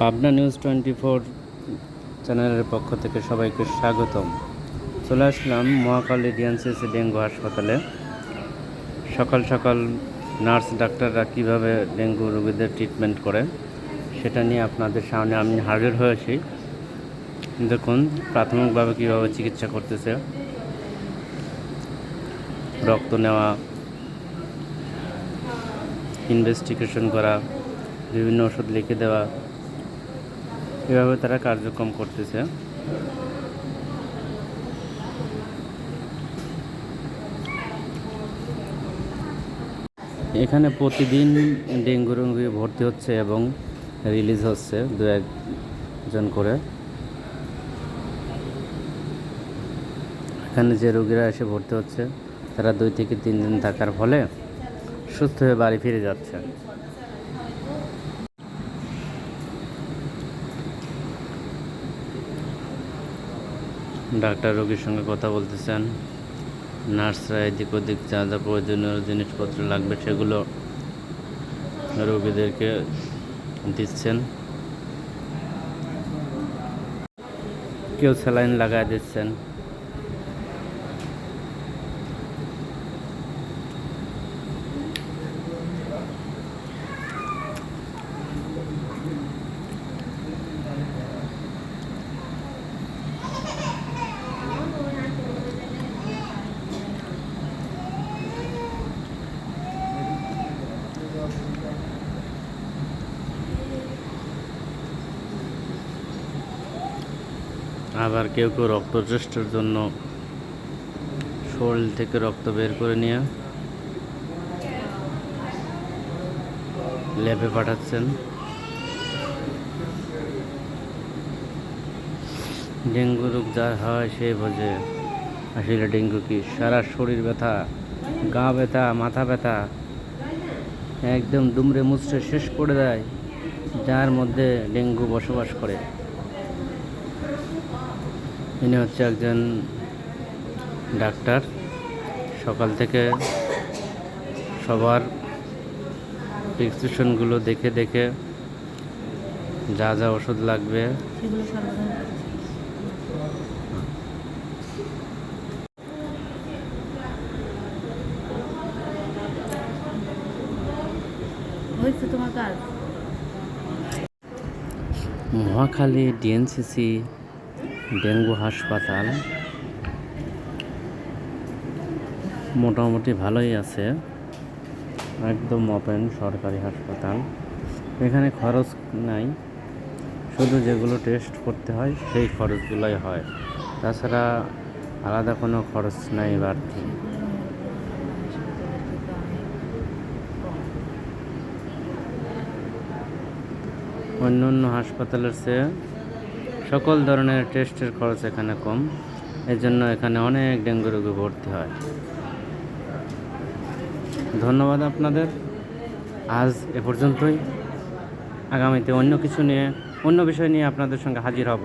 Pabna news twenty four চ্যানেলের পক্ষ থেকে সবাইকে স্বাগতম। চলে আসলাম মহাকালী ডিএনসিসি ডেঙ্গু হাসপাতালে। সকাল সকাল নার্স ডাক্তাররা কীভাবে ডেঙ্গু রোগীদের ট্রিটমেন্ট করে, সেটা নিয়ে আপনাদের সামনে আমি হাজির হয়েছি। দেখুন, প্রাথমিকভাবে কীভাবে চিকিৎসা করতেছে। রক্ত নেওয়া ইনভেস্টিগেশন করা, বিভিন্ন ওষুধ লিখে দেওয়া এভাবে তারা কার্যক্রম করতেছে। এখানে প্রতিদিন ডেঙ্গু রোগী ভর্তি হচ্ছে এবং রিলিজ হচ্ছে দু একজন করে। এখানে যে রোগীরা এসে ভর্তি হচ্ছে, তারা দুই থেকে তিন দিন থাকার ফলে সুস্থ হয়ে বাড়ি ফিরে যাচ্ছে। ডাক্তার রোগীর সঙ্গে কথা বলতেছেন। নার্সরা এদিক ওদিক যা যা প্রয়োজনীয় জিনিসপত্র লাগবে সেগুলো রোগীদেরকে দিচ্ছেন। কেউ স্যালাইন লাগায় দিচ্ছেন। আবার কেউ কেউ রক্ত টেস্টের জন্য শরীর থেকে রক্ত বের করে নিয়ে ল্যাবে পাঠাচ্ছেন। ডেঙ্গু রোগ যার হয় সে বোঝে। আসলে ডেঙ্গু কি? সারা শরীর ব্যথা, গা ব্যথা, মাথা ব্যথা, একদম দুমড়ে মুচড়ে শেষ করে দেয়, যার মধ্যে ডেঙ্গু বসবাস করে। ইনি হচ্ছে একজন ডাক্তার। সকাল থেকে সবার প্রেসক্রিপশনগুলো দেখে দেখে যা যা ওষুধ লাগবে। মহাখালী ডিএনসিসি ডেঙ্গু হাসপাতাল মোটামুটি ভালোই আছে। একদম ওপেন সরকারি হাসপাতাল। এখানে খরচ নাই। শুধু যেগুলো টেস্ট করতে হয়, সেই খরচগুলোই হয়। তাছাড়া আলাদা কোনো খরচ নাই বাড়তি অন্য অন্য হাসপাতালের চেয়ে সকল ধরনের টেস্টের খরচ এখানে কম এর জন্য এখানে অনেক ডেঙ্গু রোগী ভর্তি হয়। ধন্যবাদ আপনাদের। আজ এ পর্যন্তই। আগামীতে অন্য কিছু নিয়ে, অন্য বিষয় নিয়ে আপনাদের সঙ্গে হাজির হব।